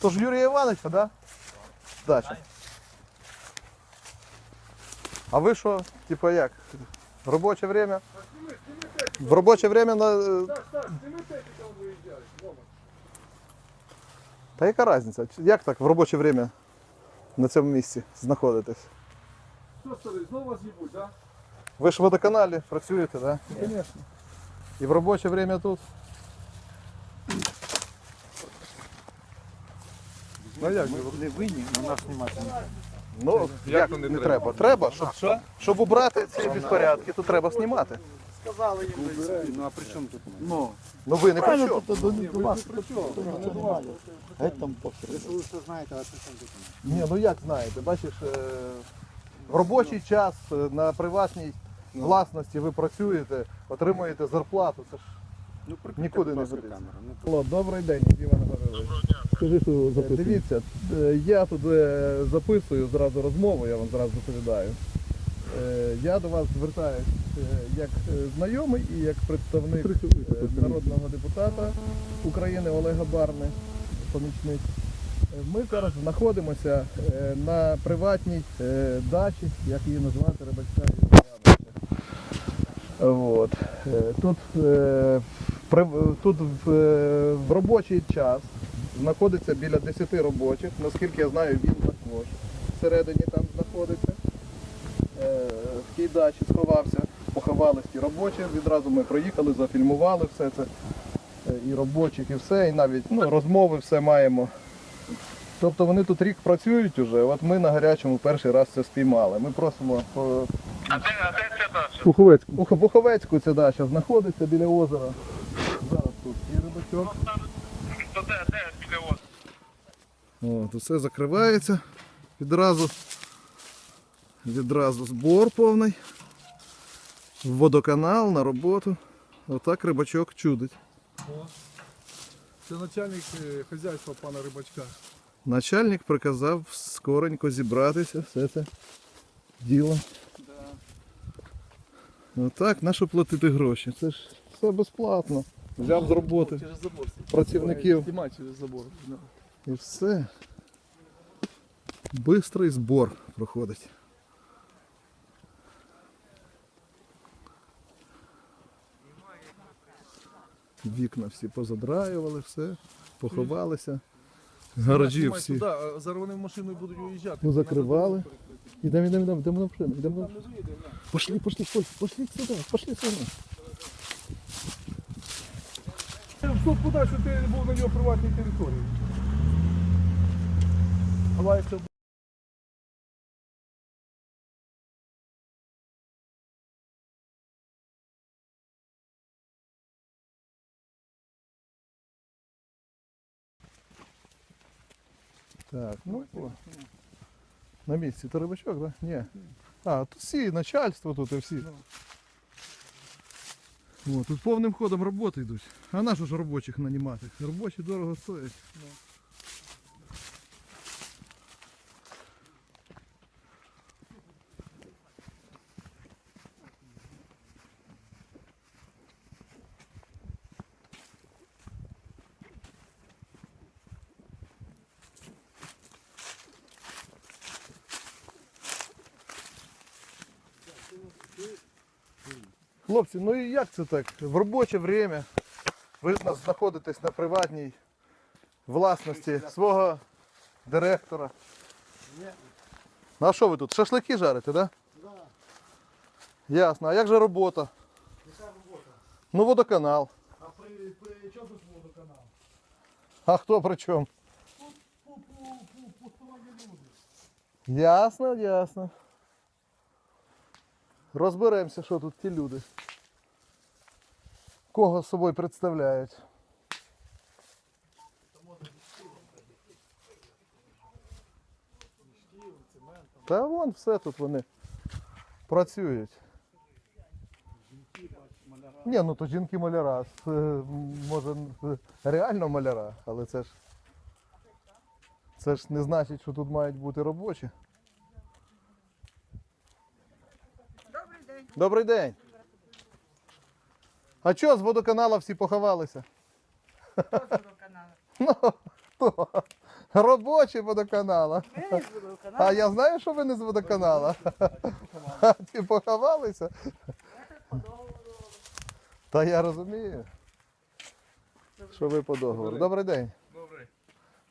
То ж Юрія Івановича, да? Дача. А ви що, типа як? В робоче время? В робоче время на. е, Та яка різниця? Як так в робоче время на цьому місці знаходитесь? Що старий, знову вас їбуть, так? Ви ж в водоканалі працюєте, так? Да? Звісно. І в робоче время тут? Ну як? Не винні, на нас знімати не треба. Ну, як, не, треба? Треба, щоб, щоб убрати ці безпорядки, то треба знімати. Сказали їм. Ну а при чому тут? ми? Ну, Ну ви не при чому. Геть там похер. Ви лише знаєте, а при чому тут? Ні, ну як знаєте, бачиш, е, в робочий час е, на приватній власності ви працюєте, отримуєте зарплату. Це ж Ну, Нікуди не годиться. Ну, добрий день, Іван Гаврилович. Скажи, що Дивіться, е, я тут е, записую зразу розмову, я вам зразу доповідаю. Е, Я до вас звертаюсь як знайомий і як представник народного депутата України Олега Барни, помічник. Ми зараз знаходимося на приватній дачі, як її називати, Рибачка і От. Тут, тут в робочий час знаходиться біля 10 робочих, наскільки я знаю, він також всередині там знаходиться. Е, В тій дачі сховався, поховались ті робочі. Відразу ми проїхали, зафільмували все це. Е, І робочих, і все, і навіть ну, розмови все маємо. Тобто вони тут рік працюють уже, от ми на гарячому перший раз це спіймали. Ми просимо по, Пуховецьку. у Буховецьку ця дача знаходиться біля озера. Зараз тут є рибачок. От, усе закривається. Відразу, відразу збор повний. В водоканал на роботу. Отак рибачок чудить. Це начальник е, хазяйства пана Рибачка. Начальник приказав скоренько зібратися, все це діло. Отак, нащо платити гроші? Це ж все безплатно. Взяв з роботи. Через забор. Працівників. Знімай через забор. І все. Бистрий збор проходить. Вікна всі позадраювали, все, поховалися. Гаражі всі. зараз вони машиною будуть уїжджати. Ну, закривали. Ідемо, ідемо, ідемо, йдемо на машину, йдемо на да. Пошли, пошли, пошли, пошли сюди, пошли сюди. Що що ти був на нього приватній території? Давай це Так, ну о. на місці. То рибачок, так? Да? Ні. А, тут всі, начальство тут і всі. О, тут повним ходом роботи йдуть. А на що ж робочих нанімати? Робочі дорого стоять. Хлопці, ну і як це так? В робоче время ви знаходитесь на приватній власності свого директора. Ну а що ви тут? Шашлики жарите, так? Да? Ясно. А як же робота? Яка робота? Ну водоканал. А при, при чому тут водоканал? А хто при чому? Ясно, ясно. Розберемося, що тут ті люди. Кого з собою представляють. Та вон все тут вони працюють. Ні, ну то жінки маляра. Може реально маляра, але це ж. Це ж не значить, що тут мають бути робочі. Добрий день. А чого з водоканала всі поховалися? Хто з водоканалу? Ну, хто? Робочий водоканала. Ви з водоканалу? А я знаю, що ви не з водоканала. А ті поховалися. Та я розумію. Що ви по договору. Добрий день. Добре.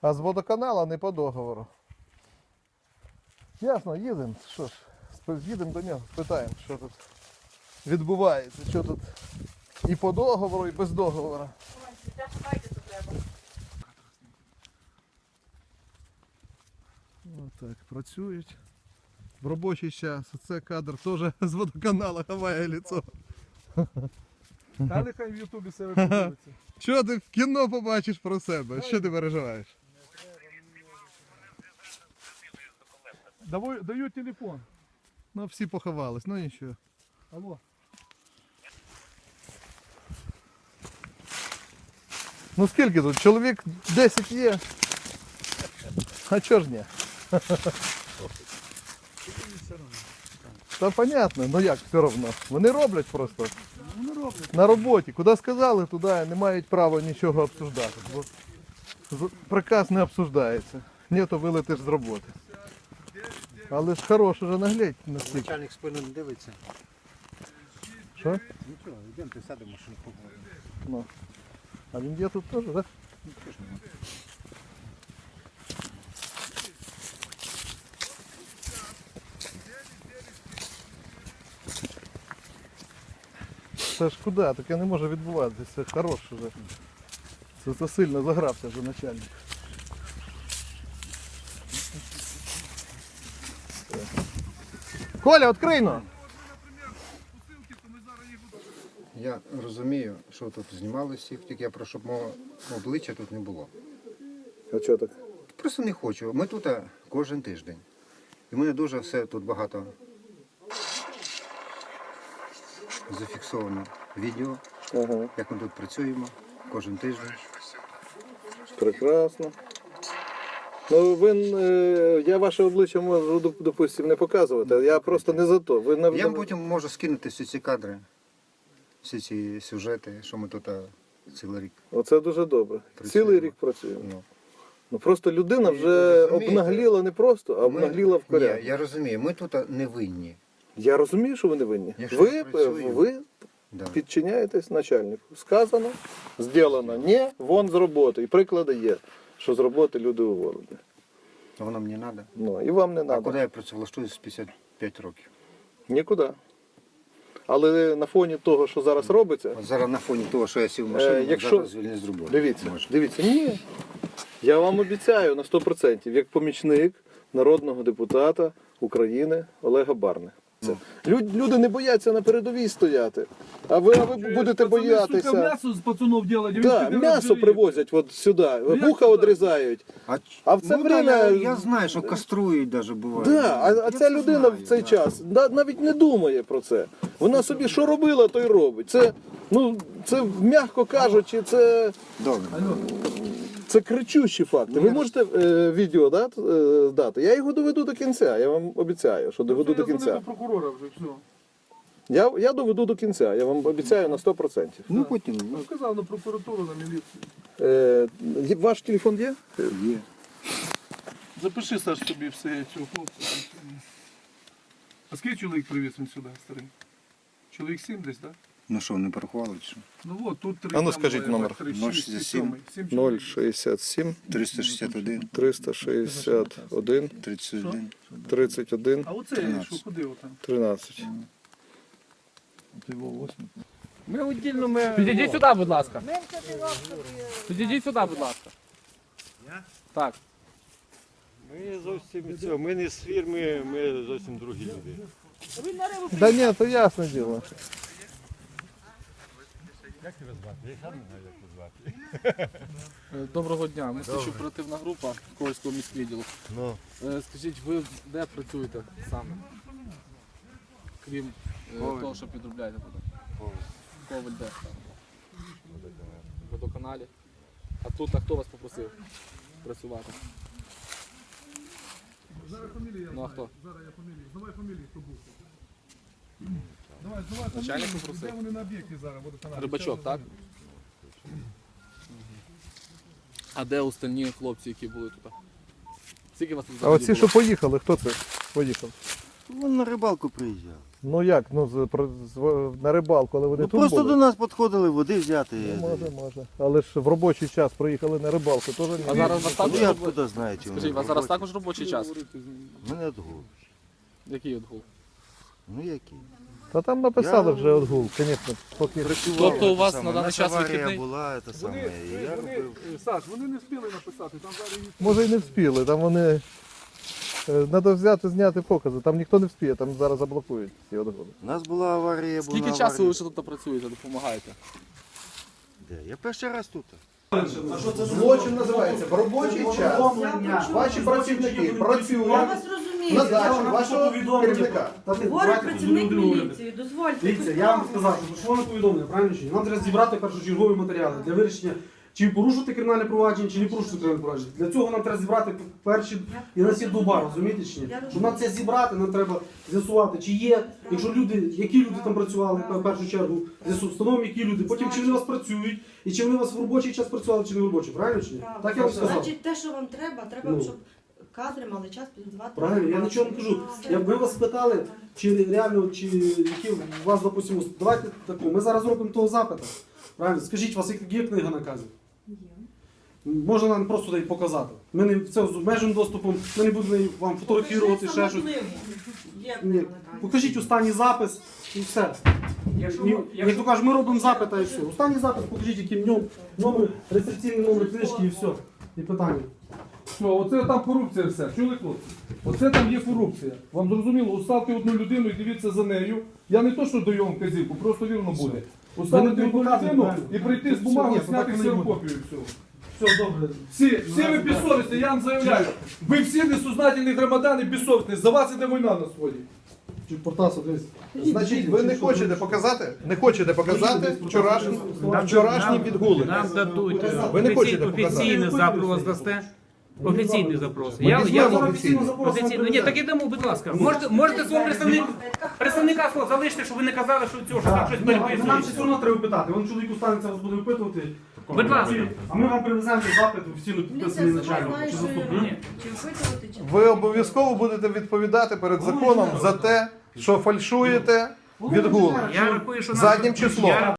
А з водоканала не по договору. Ясно, їдемо. Що ж, спи- їдемо до нього, спитаємо, що тут відбувається, що тут і по договору, і без договору. Отак, працюють. В робочий час. Це кадр теж з водоканалу ховає ліцо. Та нехай в Ютубі себе подивиться. Що ти в кіно побачиш про себе? Що ти переживаєш? Давай, даю телефон. Ну всі поховались, ну нічого. Алло. Ну скільки тут? Чоловік 10 є. А чого ж ні? Та понятно, ну як все одно. Вони роблять просто. Не роблять. На роботі. Куди сказали, туди не мають права нічого обсуждати. Бо приказ не обсуждається. Ні, то вилетиш з роботи. Але ж хорош уже наглядь настільки. Начальник спину не дивиться. Що? Нічого, йдемо сядемо, машину поговоримо. Ну. А він є тут теж, так? Ну, що ж нема. Це ж куди? Таке не може відбуватися. Це хорош уже. Це, це сильно загрався вже начальник. Коля, відкрий ну! Я розумію, що тут знімали всіх, тільки я прошу, щоб мого обличчя тут не було. А що так? Просто не хочу. Ми тут кожен тиждень. І мене дуже все тут багато зафіксовано відео, Ага, як ми тут працюємо кожен тиждень. прекрасно. Ну, ви, е, я ваше обличчя можу, доп- допустим, не показувати. Я просто не за то. Ви на, Я вам потім можу скинути всі ці кадри, всі ці сюжети, що ми тут а, цілий рік. Оце дуже добре. Працюємо. Цілий рік працюємо. Ну. Ну просто людина вже розумієте? обнагліла не просто, а обнагліла в коряк. Ні, я розумію, ми тут а, не винні. Я розумію, що ви не винні. Я ж Ви, працюю. ви Да. підчиняєтесь начальнику. Сказано, зроблено. Ні, вон з роботи. І приклади є, що з роботи люди уволені. То воно мені треба. Ну, і вам не А треба. куди я працевлаштуюсь з 55 років? Нікуди. Але на фоні того, що зараз робиться, От зараз на фоні того, що я сів в машину, Е, якщо- зараз звільнюсь з роботи. дивіться, Може. дивіться, ні. Я вам обіцяю на 100%, як помічник народного депутата України Олега Барни. Це. Люд- Люди не бояться на передовій стояти. А ви, а ви будете боятися. м'ясо з пацанов делать. а він Так, піде м'ясо привозять от сюди, вуха так? одрізають. А, А в це ну, время- да, я, я знаю, що каструють навіть буває. Да, а, а ця людина знаю, в цей да. час да, навіть не думає про це. Вона собі що робила, то й робить. Це, ну, це м'яко кажучи, це, Добре. Це кричущі факти. Ви можете е, відео да, е, дати. Я його доведу до кінця. Я вам обіцяю, що доведу до кінця. до прокурора вже, все. Я, я доведу до кінця. Я вам обіцяю на 100%. Ну потім, Ну, ну, сказав на прокуратуру, на міліцію. Е, є- ваш телефон є? є. Запиши, Саш, собі все цього хлопця. А скільки чоловік привіз він сюди, старий? Чоловік сім десь, так? Ну що, не порахували чи що? Ну от, тут три. А ну, скажіть е, номер. 067. сьомий. Сім чоловік. 067 361, 361 31. 31 А оце, 13. що ходив там? 13. Ми віддільно ми. Підійдіть сюди, будь ласка. Підійдіть сюди, будь ласка. Я? Так. Ми зовсім цього, ми не з фірми, ми зовсім другі люди. Да ні, то ясне діло. Як тебе звати? Я сам не знаю, як тебе звати. Доброго дня. Ми слідчо оперативна група Ковальського міськвідділу. Ну, Е, Скажіть, ви де працюєте саме? Крім е, того, що підробляєте тут? Коваль де? В водоканалі. А тут а хто вас попросив працювати? Зараз фамілія. Ну а хто? Зараз я фамілію. Давай фамілію, хто був. Давай, давай Начальник попросив? Де вони на об'єкті зараз будуть каналі? Рибачок, так? А де остальні хлопці, які були тут? Скільки вас тут А взагалі оці, що було? поїхали, хто це поїхав? Вон на рибалку приїжджав. Ну як, ну з- про- з- на рибалку, але вони Ну, тут просто були? до нас підходили води взяти. Ну, може, може. Але ж в робочий час приїхали на рибалку, теж А зараз у вас Ну, також я откуда знаю, чи Скажіть, у вас зараз також робочий час? Мене отгул. Який отгул? Ну які? Та там написали Я- вже отгул, звісно, поки. Тобто у вас на даний час аварія вихідний? була, це саме. Вони, і я вони, робив. Саш, вони не встигли написати, там зараз їх Може і не вспіли, там вони. Треба взяти, зняти покази, там ніхто не вспіє, там зараз заблокують ці отгони. У нас була аварія, була Скільки аварія. часу ви ще тут працюєте, допомагаєте? Де? Я перший раз тут. Злочин називається в робочий час. Ваші працівники працюють Я вас розумію. На дачі вашого керівника. Говорить працівник міліції, дозвольте. Дивіться, я вам сказав, що пішло повідомлення, правильно чи ні? Нам треба зібрати першочергові матеріали для вирішення, чи порушити кримінальне провадження, чи не порушити кримінальне провадження. Для цього нам треба зібрати перші і на дуба, розумієте чи ні? Щоб нам це зібрати, нам треба з'ясувати, чи є, якщо люди, які люди там працювали в першу чергу, встановимо, які люди, потім чи вони у вас працюють, і чи вони у вас в робочий час працювали, чи не в робочий, правильно чи ні? Так я вам сказав. Значить, те, що вам треба, треба, Ну. щоб кадри мали час підготувати. Правильно, я нічого не кажу. Я, ми вас спитали, чи реально, чи які у вас, допустимо, давайте таку. Ми зараз робимо того запита. Правильно, скажіть, у вас є- є книга наказів? Можна нам просто її показати. Ми не це з обмеженим доступом, ми не будемо вам фотографувати, ще щось. Ні. Покажіть останній запис і все. І, як то кажуть, ми робимо запит, а і все. Останній запис, покажіть, який в ньому номер, реєстраційний номер книжки і все. І питання. Все, оце там корупція вся. Чули хлопці? Оце там є корупція. Вам зрозуміло, уставте одну людину і дивіться за нею. Я не то, що даю вам казівку, просто вірно буде. Ви Уставити одну людину і прийти з бумагою, зняти ксерокопію і все. Все добре. Всі, всі ви безсовісні, я вам заявляю. Ви всі несознательні громадяни безсовісні. За вас іде війна на сході. Значить, ви не хочете показати, не хочете показати вчорашні, вчорашні відгули. Нам дадуть е, Ви не хочете показати? офіційний запрос дасте. Офіційний запрос. Я, я, офіційний. Ні, так ідемо, будь ласка. Можете, можете свого представника, представника свого залишити, щоб ви не казали, що цього, що там щось Нам ще все одно треба питати. Вон чоловік устанеться, вас буде випитувати. Будь ласка. А ми вам привеземо запит офіційно підписаний начальником чи заступником. Ви обов'язково будете відповідати перед законом за те, що фальшуєте відгули. Я рахую, що нам- Заднім числом. Я